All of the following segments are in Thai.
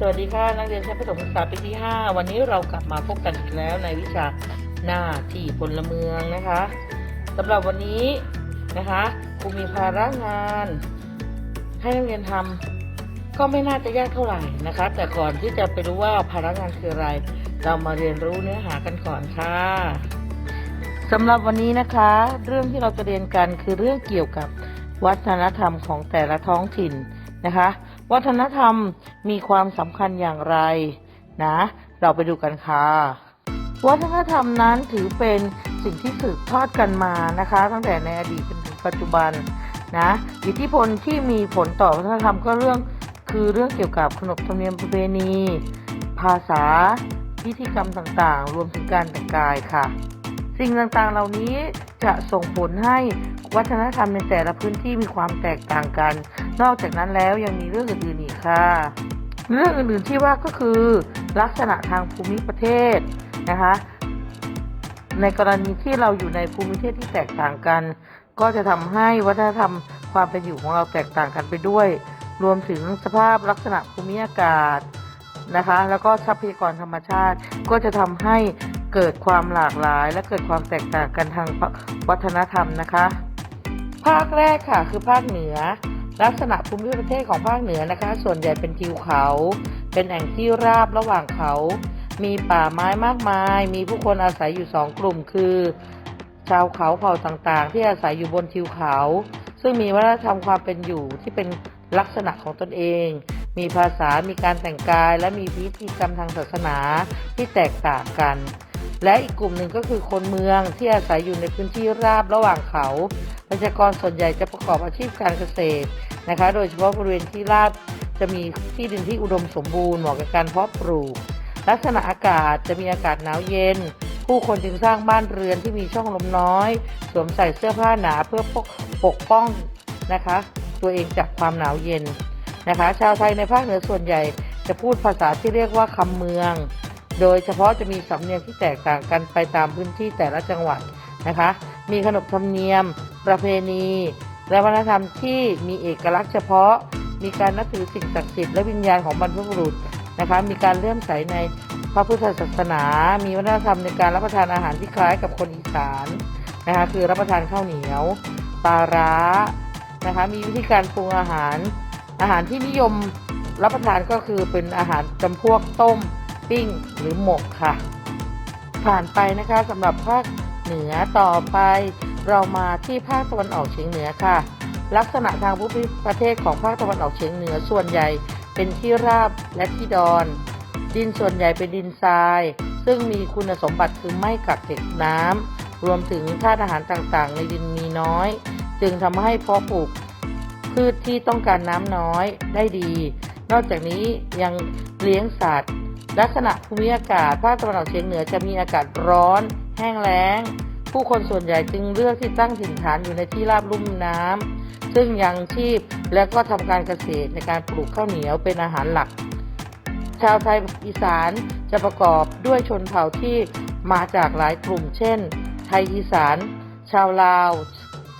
สวัสดีค่ะ นักเรียนชั้นประถมศึกษาปีที่ 5 วันนี้เรากลับมาพบกันอีกแล้วในวิชาหน้าที่พลเมืองนะคะสำหรับวันนี้นะคะครูมีภาระงาน ให้นักเรียนทำก็ไม่น่าจะยากเท่าไหร่นะคะ แต่ก่อนที่จะไปรู้ว่าภาระงานคืออะไร เรามาเรียนรู้เนื้อหากันก่อนค่ะสำหรับวันนี้นะคะ เรื่องที่เราจะเรียนกันคือเรื่องเกี่ยวกับวัฒนธรรมของแต่ละท้องถิ่นนะคะ วัฒนธรรมมีความสำคัญอย่างไรนะ เราไปดูกันค่ะ วัฒนธรรมนั้นถือเป็นสิ่งที่สืบทอดกันมานะคะ ตั้งแต่ในอดีตจนถึงปัจจุบันนะอิทธิพลที่มีผลต่อวัฒนธรรมก็เรื่องคือเรื่องเกี่ยวกับขนบธรรมเนียมประเพณี ภาษาพิธีกรรมต่างๆ รวมถึงการแต่งกายค่ะ สิ่งต่างๆเหล่านี้จะส่งผลให้ วัฒนธรรมในแต่ละพื้นที่มีความแตกต่างกัน นอกจากนั้นแล้วยังมีเรื่องอื่นๆอีกค่ะ เรื่องอื่นๆที่ว่าก็คือ ลักษณะทางภูมิประเทศนะคะ ในกรณีที่เราอยู่ในภูมิประเทศที่แตกต่างกัน ก็จะทำให้วัฒนธรรมความเป็นอยู่ของเราแตกต่างกันไปด้วย รวมถึงสภาพลักษณะภูมิอากาศนะคะ แล้วก็ทรัพยากรธรรมชาติ ก็จะทำให้เกิดความหลากหลาย และเกิดความแตกต่างกันทางวัฒนธรรมนะคะ ภาคแรกค่ะคือภาคเหนือ ลักษณะภูมิประเทศของภาคเหนือนะคะ ส่วนใหญ่เป็นทิวเขา เป็นแอ่งที่ราบระหว่างเขา มีป่าไม้มากมาย มีผู้คนอาศัยอยู่สองกลุ่มคือ ชาวเขาเผ่าต่างๆ ที่อาศัยอยู่บนทิวเขา ซึ่งมีวัฒนธรรมความเป็นอยู่ที่เป็นลักษณะของตนเอง มีภาษา มีการแต่งกาย และมีพิธีกรรมทางศาสนาที่แตกต่างกัน และอีกกลุ่มหนึ่งก็คือคนเมืองที่อาศัยอยู่ในพื้นที่ราบระหว่างเขา ประชากรส่วนใหญ่จะประกอบอาชีพการเกษตรนะคะ โดยเฉพาะบริเวณที่ราบจะมีที่ดินที่อุดมสมบูรณ์เหมาะกับการเพาะปลูก ลักษณะอากาศจะมีอากาศหนาวเย็น ผู้คนจึงสร้างบ้านเรือนที่มีช่องลมน้อย สวมใส่เสื้อผ้าหนาเพื่อปกปกป้องนะคะ ตัวเองจากความหนาวเย็นนะคะ ชาวไทยในภาคเหนือส่วนใหญ่จะพูดภาษาที่เรียกว่าคำเมือง โดยเฉพาะจะมีสำเนียงที่แตกต่างกันไปตามพื้นที่แต่ละจังหวัดนะคะ มีขนบธรรมเนียม ประเพณี และวัฒนธรรมที่มีเอกลักษณ์เฉพาะ มีการนับถือสิ่งศักดิ์สิทธิ์และวิญญาณของบรรพบุรุษนะคะ มีการเลื่อมใสในพระพุทธศาสนา มีวัฒนธรรมในการรับประทานอาหารที่คล้ายกับคนอีสานนะคะ คือรับประทานข้าวเหนียวปลาร้านะคะ มีวิธีการปรุงอาหาร อาหารที่นิยมรับประทานก็คือเป็นอาหารจำพวกต้ม ปิ้ง หรือหมกค่ะ ผ่านไปนะคะสำหรับภาค เหนือต่อไปเรามาที่ภาคตะวันออกเฉียงเหนือค่ะ ลักษณะทางภูมิประเทศของภาคตะวันออกเฉียงเหนือส่วนใหญ่เป็นที่ราบและที่ดอน ดินส่วนใหญ่เป็นดินทราย ซึ่งมีคุณสมบัติคือไม่กักเก็บน้ำรวมถึงธาตุอาหารต่างๆ ในดินมีน้อย จึงทำให้เพาะปลูกพืชที่ต้องการน้ำน้อยได้ดี นอกจากนี้ยังเลี้ยงสัตว์ ลักษณะภูมิอากาศภาคตะวันออกเฉียงเหนือจะมีอากาศร้อน แห้งแล้ง ผู้คนส่วนใหญ่จึงเลือกที่ตั้งถิ่นฐานอยู่ในที่ราบลุ่มน้ำซึ่งยังชีพและก็ทำการเกษตรในการปลูกข้าวเหนียวเป็นอาหารหลัก ชาวไทยอีสานจะประกอบด้วยชนเผ่าที่มาจากหลายกลุ่ม เช่น ไทยอีสาน ชาวลาว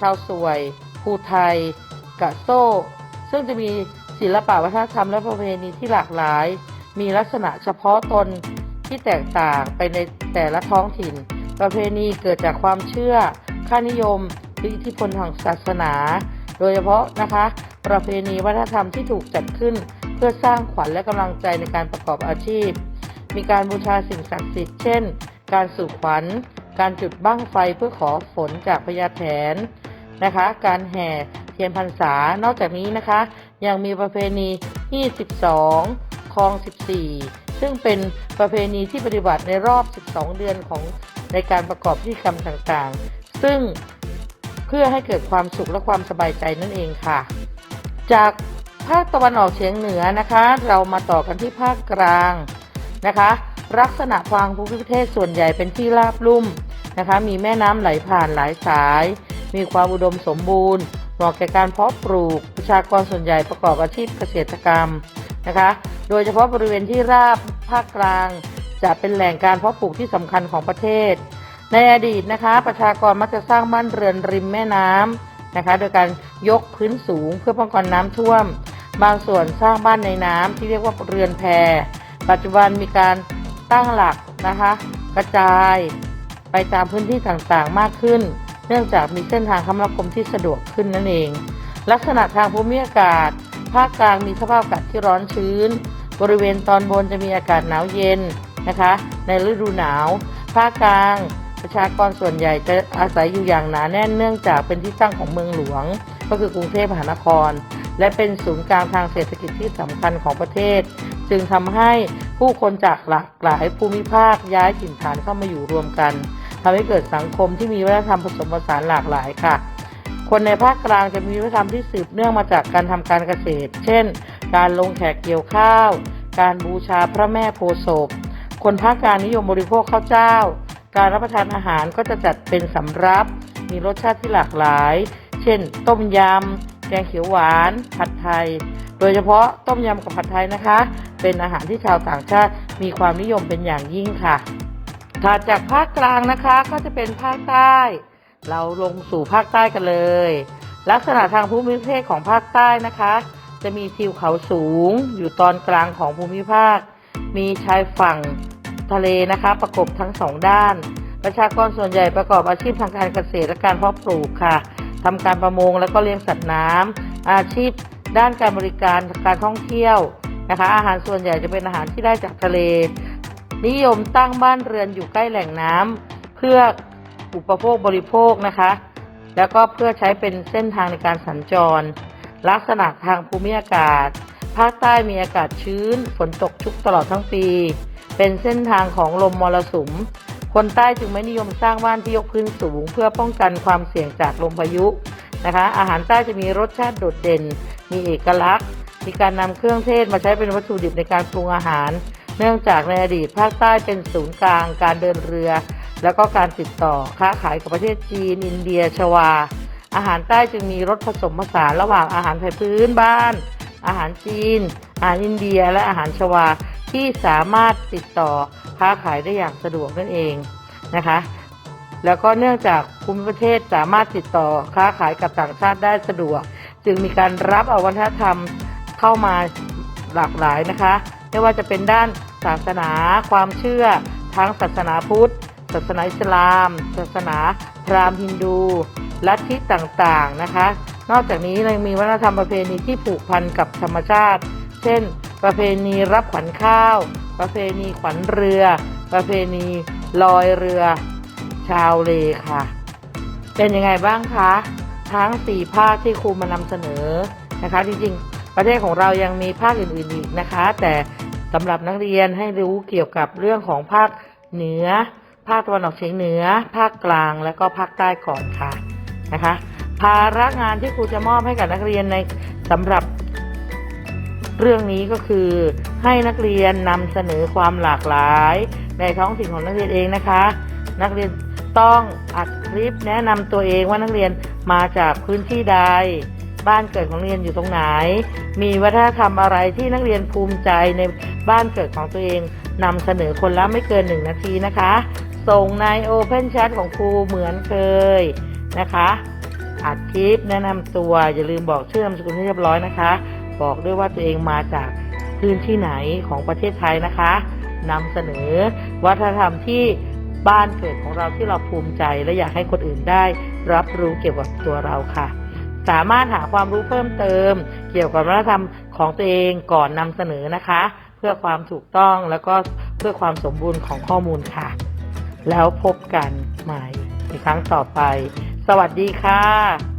ชาวสวยภูไทย กะโซ่ ซึ่งจะมีศิลปะวัฒนธรรมและประเพณีที่หลากหลาย มีลักษณะเฉพาะตนที่แตกต่างไปในแต่ละท้องถิ่น ประเพณีเกิดจากความเชื่อ ค่านิยมหรืออิทธิพลทางศาสนา โดยเฉพาะนะคะ ประเพณีวัฒนธรรมที่ถูกจัดขึ้น เพื่อสร้างขวัญและกำลังใจในการประกอบอาชีพ มีการบูชาสิ่งศักดิ์สิทธิ์เช่น การสู่ขวัญ การจุดบั้งไฟเพื่อขอฝนจากพญาแถนนะคะ การแห่เทียนพรรษา นอกจากนี้นะคะ ยังมีประเพณีที่12 คลอง 14 ซึ่งเป็นประเพณีที่ปฏิบัติในรอบ 12 เดือนของในการประกอบพิธีกรรมต่างๆ ซึ่งเพื่อให้เกิดความสุขและความสบายใจนั่นเองค่ะ จากภาคตะวันออกเฉียงเหนือนะคะ เรามาต่อกันที่ภาคกลางนะคะ ลักษณะทางภูมิประเทศส่วนใหญ่เป็นที่ราบลุ่มนะคะ มีแม่น้ำไหลผ่านหลายสาย มีความอุดมสมบูรณ์เหมาะแก่การเพาะปลูก ประชากรส่วนใหญ่ประกอบอาชีพเกษตรกรรม นะคะ โดยเฉพาะบริเวณที่ราบภาคกลาง จะเป็นแหล่งการเพาะปลูกที่สำคัญของประเทศ ในอดีตนะคะ ประชากรมักจะสร้างบ้านเรือนริมแม่น้ำนะคะ โดยการยกพื้นสูงเพื่อป้องกันน้ำท่วม บางส่วนสร้างบ้านในน้ำที่เรียกว่าเรือนแพ ปัจจุบันมีการตั้งหลักนะคะ กระจายไปตามพื้นที่ต่างๆมากขึ้น เนื่องจากมีเส้นทางคมนาคมที่สะดวกขึ้นนั่นเอง ลักษณะทางภูมิอากาศ ภาคกลางมีสภาพอากาศที่ร้อนชื้น บริเวณตอนบนจะมีอากาศหนาวเย็นนะคะ ในฤดูหนาว ภาคกลางประชากรส่วนใหญ่จะอาศัยอยู่อย่างหนาแน่นเนื่องจากเป็นที่ตั้งของเมืองหลวง ก็คือกรุงเทพมหานคร และเป็นศูนย์กลางทางเศรษฐกิจที่สำคัญของประเทศ จึงทำให้ผู้คนจากหลากหลายภูมิภาคย้ายถิ่นฐานเข้ามาอยู่รวมกันทำให้เกิดสังคมที่มีวัฒนธรรมผสมผสานหลากหลายค่ะ คนในภาคกลางจะมีวัฒนธรรมที่สืบเนื่องมาจากการทำการเกษตร เช่น การลงแขกเกี่ยวข้าว การบูชาพระแม่โพธิ์ศพ คนภาคกลางนิยมบริโภคข้าวเจ้า การรับประทานอาหารก็จะจัดเป็นสำรับ มีรสชาติที่หลากหลาย เช่น ต้มยำ แกงเขียวหวาน ผัดไทย โดยเฉพาะต้มยำกับผัดไทยนะคะ เป็นอาหารที่ชาวต่างชาติมีความนิยมเป็นอย่างยิ่งค่ะ ถัดจากภาคกลางนะคะก็จะเป็นภาคใต้ เราลงสู่ภาคใต้กันเลย ลักษณะทางภูมิประเทศของภาคใต้นะคะ จะมีทิวเขาสูงอยู่ตอนกลางของภูมิภาค มีชายฝั่งทะเลนะคะ ประกบทั้งสองด้าน ประชากรส่วนใหญ่ประกอบอาชีพทางการเกษตรและการเพาะปลูกค่ะทำการประมงแล้วก็เลี้ยงสัตว์น้ำอาชีพด้านการบริการการท่องเที่ยวนะคะ อาหารส่วนใหญ่จะเป็นอาหารที่ได้จากทะเล นิยมตั้งบ้านเรือนอยู่ใกล้แหล่งน้ำเพื่อ อุปโภคบริโภคนะคะ แล้วก็เพื่อใช้เป็นเส้นทางในการสัญจร ลักษณะทางภูมิอากาศ ภาคใต้มีอากาศชื้น ฝนตกชุกตลอดทั้งปี เป็นเส้นทางของลมมรสุม คนใต้จึงไม่นิยมสร้างบ้านที่ยกพื้นสูง เพื่อป้องกันความเสี่ยงจากลมพายุนะคะ อาหารใต้จะมีรสชาติโดดเด่น มีเอกลักษณ์มีการนำเครื่องเทศมาใช้เป็นวัตถุดิบในการปรุงอาหาร เนื่องจากในอดีตภาคใต้เป็นศูนย์กลางการเดินเรือ แล้วก็การติดต่อค้าขายกับประเทศจีน อินเดียชวา อาหารใต้จึงมีรสผสมผสานระหว่างอาหารไทยพื้นบ้าน อาหารจีน อาหารอินเดียและอาหารชวาที่สามารถติดต่อค้าขายได้อย่างสะดวกนั่นเองนะคะแล้วก็เนื่องจากภูมิประเทศสามารถติดต่อค้าขายกับต่างชาติได้สะดวก จึงมีการรับเอาวัฒนธรรมเข้ามาหลากหลายนะคะ ไม่ว่าจะเป็นด้านศาสนาความเชื่อทั้งศาสนาพุทธาสนาอิสลาม ศาสนาพราหมณ์ฮินดูลัทธิต่างๆนะคะ นอกจากนี้ยังมีวัฒนธรรมประเพณีที่ผูกพันกับธรรมชาติ เช่น ประเพณีรับขวัญข้าว ประเพณีขวัญเรือ ประเพณีลอยเรือ ชาวเลค่ะ เป็นยังไงบ้างคะ ทั้ง 4 ภาคที่ครูมานำเสนอนะคะ จริงๆ ประเทศของเรายังมีภาคอื่นๆอีกนะคะ แต่สำหรับนักเรียนให้รู้เกี่ยวกับเรื่องของภาคเหนือ ภาคตะวันออกเฉียงเหนือ ภาคกลางและก็ภาคใต้ก่อนค่ะนะคะ ภาระงานที่ครูจะมอบให้กับนักเรียนในสำหรับเรื่องนี้ก็คือให้นักเรียนนำเสนอความหลากหลาย ในท้องถิ่นของนักเรียนเองนะคะ นักเรียนต้องอัดคลิปแนะนำตัวเองว่านักเรียนมาจากพื้นที่ใด บ้านเกิดของเรียนอยู่ตรงไหน มีวัฒนธรรมอะไรที่นักเรียนภูมิใจในบ้านเกิดของตัวเองนำเสนอคนละไม่เกินหนึ่งนาทีนะคะ ส่งใน Open Chat ของครูเหมือนเคยนะคะอัดคลิปแนะนำตัวอย่าลืมบอกชื่อนามสกุลให้เรียบร้อยนะคะ บอกด้วยว่าตัวเองมาจากพื้นที่ไหนของประเทศไทยนะคะนำเสนอวัฒนธรรมที่บ้านเกิดของเราที่เราภูมิใจ และอยากให้คนอื่นได้ รับรู้เกี่ยวกับตัวเราค่ะ สามารถหาความรู้เพิ่มเติม เกี่ยวกับวัฒนธรรมของตัวเองก่อนนำเสนอนะคะ เพื่อความถูกต้องแล้วก็เพื่อความสมบูรณ์ของข้อมูลค่ะ แล้วพบกันใหม่ในครั้งต่อไป สวัสดีค่ะ